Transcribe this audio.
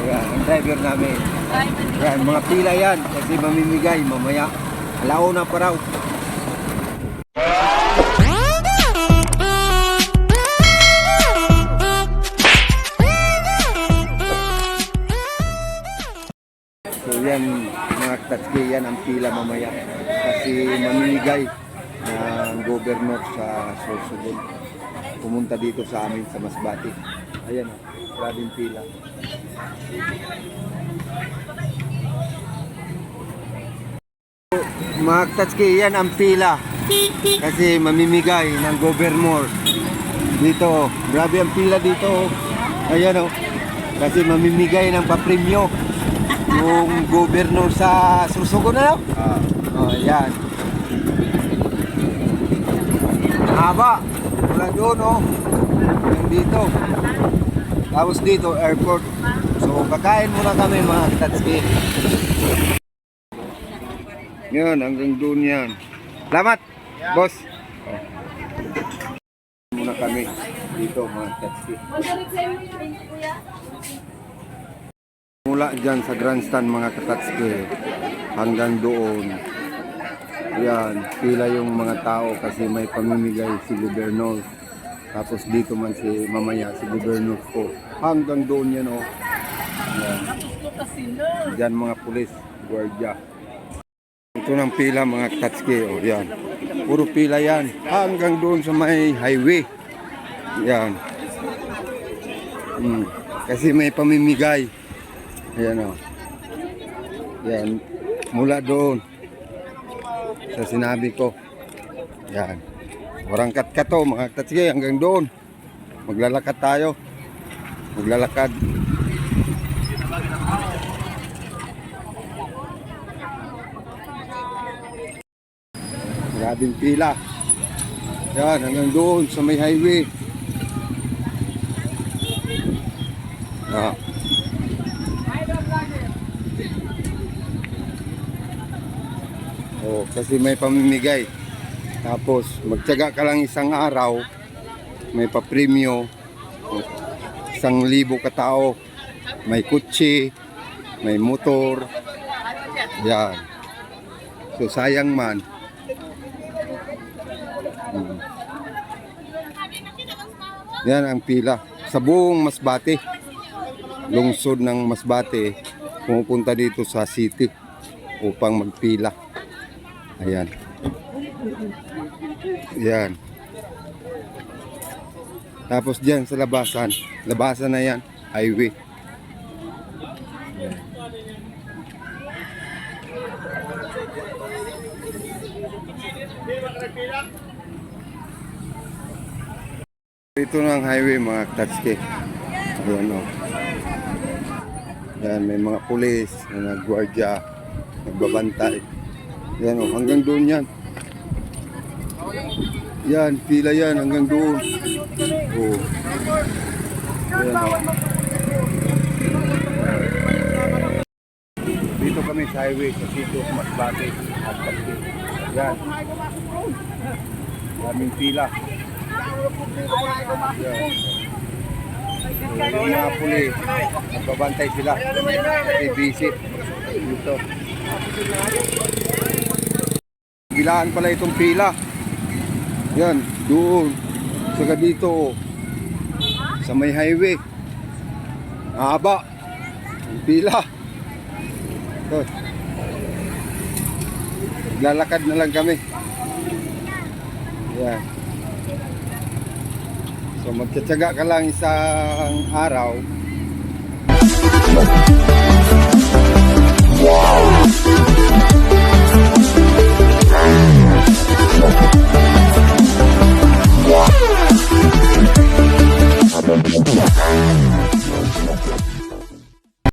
Ayan, ang driver namin. Yan, mga pila yan kasi mamimigay mamaya. Alauna pa raw. So yan mga tatski, yan ang pila mamaya. Kasi mamimigay ng governor sa Sorsogon. Pumunta dito sa amin sa Masbati. Ayan o, grabing pila. Mga tatski, yan ang pila. Kasi mamimigay ng governor. Dito, oh. grabe ang pila dito. oh. Ayan o. Kasi mamimigay ng papremyo yung governor sa Susugo na lang. Oh, yan. Haba. Wala doon, oh. Yung dito. Tapos dito, airport. So, kakain muna kami mga tatski. Yan, hanggang doon yan. Salamat, boss. Oh. Muna kami dito mga tatski. Mula dyan sa grandstand mga katatski hanggang doon. Yan, pila yung mga tao kasi may pamimigay si gobernador. Tapos dito man si mamaya si gobernador ko. Hanggang doon yan oh. Yan. Mga pulis, gwardiya. Ito ng pila mga katatski oh. Yan. Puro pila yan. Hanggang doon sa may highway. Yan. Hmm. Kasi may pamimigay. Ayan o. Yan. Mula doon. Sa sinabi ko. Yan. Warangkat ka to mga tatsige hanggang doon. Maglalakad tayo. Maglalakad. Grabing pila. Yan, hanggang doon sa may highway. Ah. Oh, kasi may pamimigay. Tapos magtiyaga ka lang isang araw, may papremyo, isang libo katao, may kutsi, may motor. Yan. So sayang man. Hmm. Yan ang pila. Sa buong Masbate, lungsod ng Masbate, pumupunta dito sa city upang magpila. Ayan. Yan. Tapos dyan sa labasan, labasan na yan, highway. Ito na ang highway mga tatske. Ayan o. Yan, may mga pulis na nagwardya, nagbabantay. Yan o, hanggang doon yan. Yan, pila yan hanggang doon. Oh. Yan o. Dito kami sa highway sa sitio Masbate at Kapit. Yan. Daming pila. Yan. So, mga pulis, nagbabantay sila. Kasi busy. Dito. Gilaan pala itong pila. Yan, doon. Saka dito. Sa may highway. Mahaba. Ang pila. Doon. Lalakad na lang kami. Yan. So magtsatsaga ka lang isang araw. Wow!